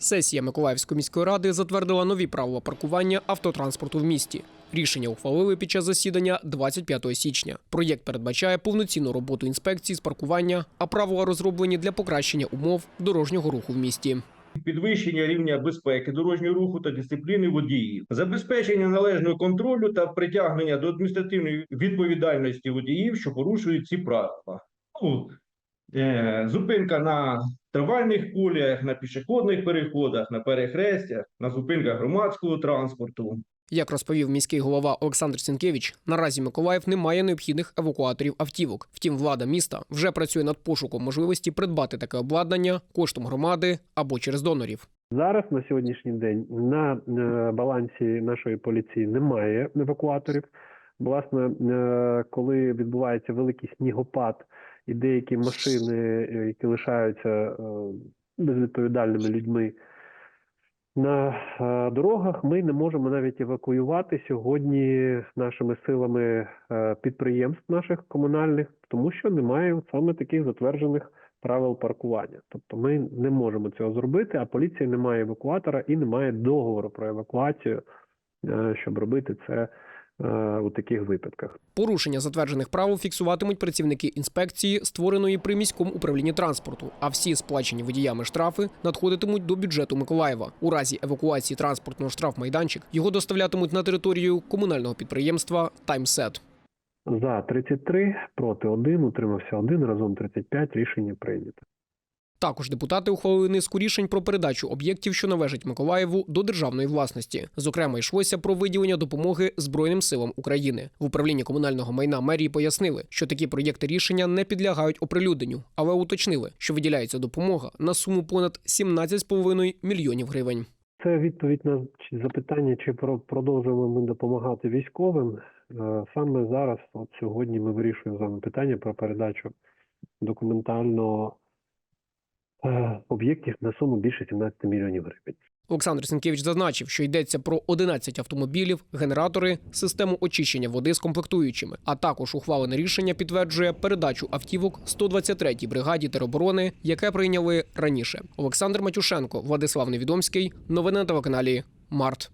Сесія Миколаївської міської ради затвердила нові правила паркування автотранспорту в місті. Рішення ухвалили під час засідання 25 січня. Проєкт передбачає повноцінну роботу інспекції з паркування, а правила розроблені для покращення умов дорожнього руху в місті. підвищення рівня безпеки дорожнього руху та дисципліни водіїв, забезпечення належного контролю та притягнення до адміністративної відповідальності водіїв, що порушують ці правила. Ну, зупинка на трамвайних коліях, на пішохідних переходах, на перехрестях, на зупинках громадського транспорту. Як розповів міський голова Олександр Сінкевич, наразі Миколаїв не має необхідних евакуаторів автівок. Втім, влада міста вже працює над пошуком можливості придбати таке обладнання коштом громади або через донорів. Зараз на сьогоднішній день на е, балансі нашої поліції немає евакуаторів. Власне, е, коли відбувається великий снігопад і деякі машини, е, які лишаються е, безвідповідальними людьми на дорогах, ми не можемо навіть евакуювати сьогодні нашими силами підприємств наших комунальних, тому що немає саме таких затверджених правил паркування. Тобто ми не можемо цього зробити, а поліція не має евакуатора і не має договору про евакуацію, щоб робити це у таких випадках. Порушення затверджених правил фіксуватимуть працівники інспекції, створеної при міському управлінні транспорту. А всі сплачені водіями штрафи надходитимуть до бюджету Миколаєва. У разі евакуації транспортного штрафмайданчик його доставлятимуть на територію комунального підприємства Таймсет. За 33, проти 1, утримався 1, разом 35, рішення прийнято. Також депутати ухвалили низку рішень про передачу об'єктів, що належать Миколаєву, до державної власності. Зокрема, йшлося про виділення допомоги Збройним силам України. В управлінні комунального майна мерії пояснили, що такі проєкти рішення не підлягають оприлюдненню, але уточнили, що виділяється допомога на суму понад 17,5 мільйонів гривень. Це відповідь на запитання, чи про- продовжуємо ми допомагати військовим. Е, Саме зараз, от сьогодні, ми вирішуємо з вами питання про передачу документально е, об'єктів на суму більше 17 мільйонів гривень. Олександр Сінкевич зазначив, що йдеться про 11 автомобілів, генератори, систему очищення води з комплектуючими. А також ухвалене рішення підтверджує передачу автівок 123-й бригаді тероборони, яке прийняли раніше. Олександр Матюшенко, Владислав Невідомський. Новини на телеканалі Март.